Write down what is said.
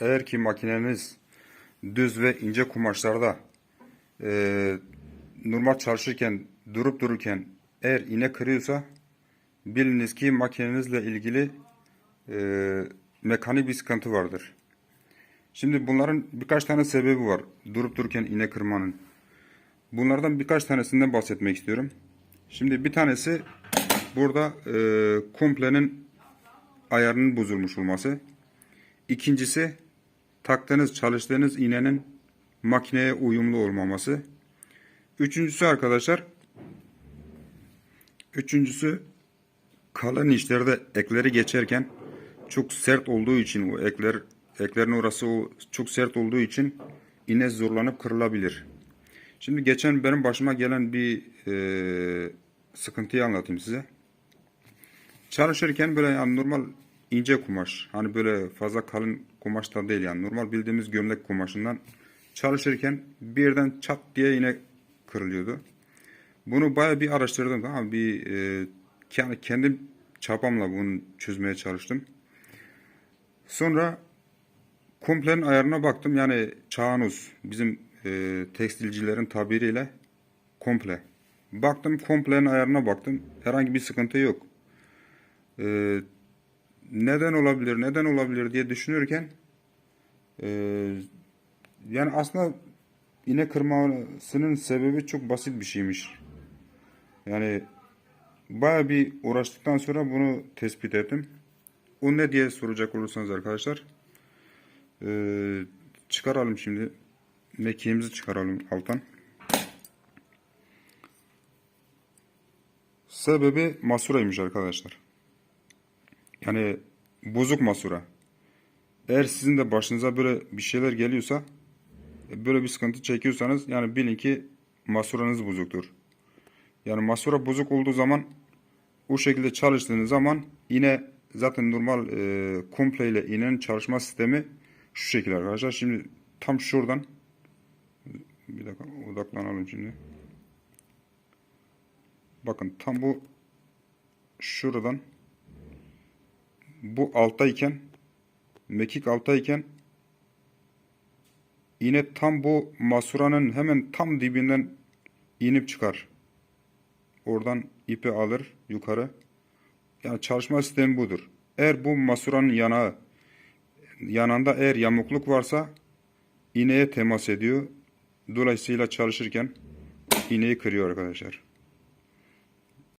eğer ki makineniz düz ve ince kumaşlarda e, normal çalışırken durup dururken eğer iğne kırıyorsa biliniz ki makinenizle ilgili e, mekanik bir sıkıntı vardır. Şimdi bunların birkaç tane sebebi var durup dururken iğne kırmanın. Bunlardan birkaç tanesinden bahsetmek istiyorum. Şimdi bir tanesi burada e, komplenin ayarının bozulmuş olması. İkincisi taktığınız çalıştığınız iğnenin makineye uyumlu olmaması. Üçüncüsü arkadaşlar üçüncüsü kalın işlerde ekleri geçerken çok sert olduğu için o ekler eklerin orası o çok sert olduğu için iğne zorlanıp kırılabilir. Şimdi geçen benim başıma gelen bir e, sıkıntıyı anlatayım size. Çalışırken böyle yani normal ince kumaş. Hani böyle fazla kalın kumaştan değil yani. Normal bildiğimiz gömlek kumaşından çalışırken birden çat diye yine kırılıyordu. Bunu baya bir araştırdım tamam? Bir e, kendi kendim çapamla bunu çözmeye çalıştım. Sonra komplenin ayarına baktım. Yani çağınuz bizim e, tekstilcilerin tabiriyle komple. Baktım komplenin ayarına baktım. Herhangi bir sıkıntı yok. E, neden olabilir, neden olabilir diye düşünürken e, yani aslında iğne kırmasının sebebi çok basit bir şeymiş. Yani baya bir uğraştıktan sonra bunu tespit ettim. O ne diye soracak olursanız arkadaşlar e, çıkaralım şimdi mekiğimizi çıkaralım alttan. Sebebi masuraymış arkadaşlar. Yani bozuk masura. Eğer sizin de başınıza böyle bir şeyler geliyorsa e, böyle bir sıkıntı çekiyorsanız yani bilin ki masuranız bozuktur. Yani masura bozuk olduğu zaman o şekilde çalıştığınız zaman yine zaten normal e, komple iğnenin çalışma sistemi şu şekilde arkadaşlar. Şimdi tam şuradan bir dakika odaklanalım şimdi. Bakın tam bu şuradan bu alttayken mekik alttayken iğne tam bu masuranın hemen tam dibinden inip çıkar. Oradan ipi alır yukarı. Yani çalışma sistemi budur. Eğer bu masuranın yanağı yanında eğer yamukluk varsa iğneye temas ediyor. Dolayısıyla çalışırken iğneyi kırıyor arkadaşlar.